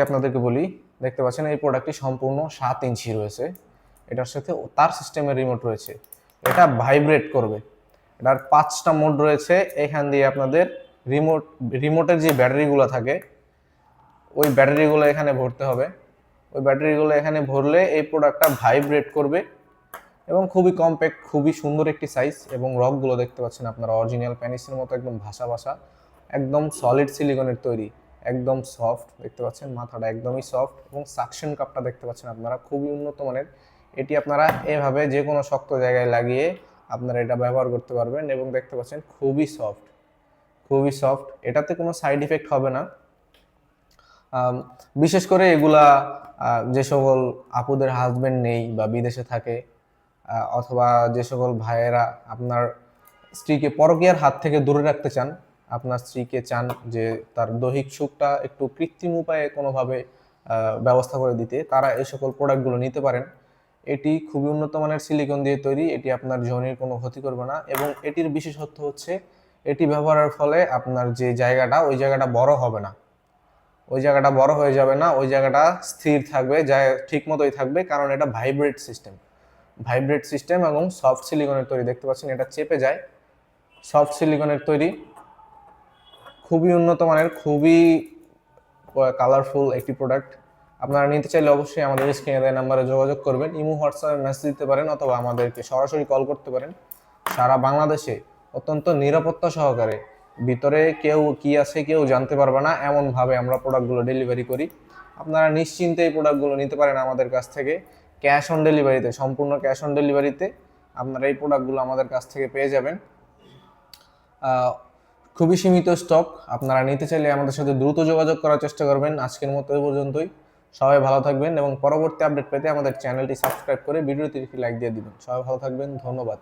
সম্পর্কে আপনাদেরকে বলি, দেখতে পাচ্ছেন এই প্রোডাক্টটি সম্পূর্ণ সাত ইঞ্চি রয়েছে। এটার সাথে তার সিস্টেমের রিমোট রয়েছে। এটা ভাইব্রেট করবে। এটার পাঁচটা মোড রয়েছে। এখান দিয়ে আপনাদের রিমোট রিমোটের যে ব্যাটারিগুলো থাকে, ওই ব্যাটারিগুলো এখানে ভরতে হবে। ওই ব্যাটারিগুলো এখানে ভরলে এই প্রোডাক্টটা ভাইব্রেট করবে এবং খুবই কম্প্যাক্ট খুবই সুন্দর একটি সাইজ এবং রকগুলো দেখতে পাচ্ছেন আপনারা। অরিজিনাল প্যানিসের মতো একদম ভাসা ভাসা একদম সলিড সিলিকনের তৈরি। একদম সফট দেখতে পাচ্ছেন, মাথাটা একদমই সফট এবং সাকশন কাপটা দেখতে পাচ্ছেন আপনারা, খুবই উন্নত মানের। এটি আপনারা এভাবে যে কোনো শক্ত জায়গায় লাগিয়ে আপনারা এটা ব্যবহার করতে পারবেন এবং দেখতে পাচ্ছেন খুবই সফট খুবই সফট। এটাতে কোনো সাইড ইফেক্ট হবে না। বিশেষ করে এগুলা যে সকল আপুদের হাজবেন্ড নেই বা বিদেশে থাকে অথবা যে সকল ভাইয়েরা আপনার স্ত্রীকে পরকীয়ার হাত থেকে দূরে রাখতে চান আপনার স্ত্রীকে চান যে তার দৈহিক সুখটা একটু কৃত্রিম উপায়ে কোনোভাবে ব্যবস্থা করে দিতে, তারা এই সকল প্রোডাক্টগুলো নিতে পারেন। এটি খুবই উন্নত মানের সিলিকন দিয়ে তৈরি, এটি আপনার যৌনির কোনো ক্ষতি করবে না এবং এটির বিশেষত্ব হচ্ছে, এটি ব্যবহারের ফলে আপনার যে জায়গাটা, ওই জায়গাটা বড় হবে না। ওই জায়গাটা বড় হয়ে যাবে না, ওই জায়গাটা স্থির থাকবে, যা ঠিক মতোই থাকবে, কারণ এটা ভাইব্রেট সিস্টেম। ভাইব্রেট সিস্টেম এবং সফট সিলিকনের তৈরি, দেখতে পাচ্ছেন এটা চেপে যায়। সফট সিলিকনের তৈরি খুবই উন্নত মানের, খুবই কালারফুল একটি প্রোডাক্ট আপনারা নিতে চাইলে অবশ্যই আমাদের স্ক্রিনে দেওয়া নাম্বারে যোগাযোগ করবেন, ইমো, হোয়াটসঅ্যাপে মেসেজ দিতে পারেন অথবা আমাদেরকে সরাসরি কল করতে পারেন। সারা বাংলাদেশে অত্যন্ত নিরাপত্তা সহকারে, ভিতরে কেউ কি আছে কেউ জানতে পারবে না, এমনভাবে আমরা প্রোডাক্টগুলো ডেলিভারি করি। আপনারা নিশ্চিন্তে এই প্রোডাক্টগুলো নিতে পারেন আমাদের কাছ থেকে। ক্যাশ অন ডেলিভারিতে সম্পূর্ণ ক্যাশ অন ডেলিভারিতে আপনারা এই প্রোডাক্টগুলো আমাদের কাছ থেকে পেয়ে যাবেন। খুবই সীমিত স্টক আপনারা নিতে চাইলে আমাদের সাথে দ্রুত যোগাযোগ করার চেষ্টা করবেন। আজকের মতো পর্যন্তই। সবাই ভালো থাকবেন এবং পরবর্তী আপডেট পেতে আমাদের চ্যানেলটি সাবস্ক্রাইব করে ভিডিওটি লাইক দিয়ে দিবেন। সবাই ভালো থাকবেন। ধন্যবাদ।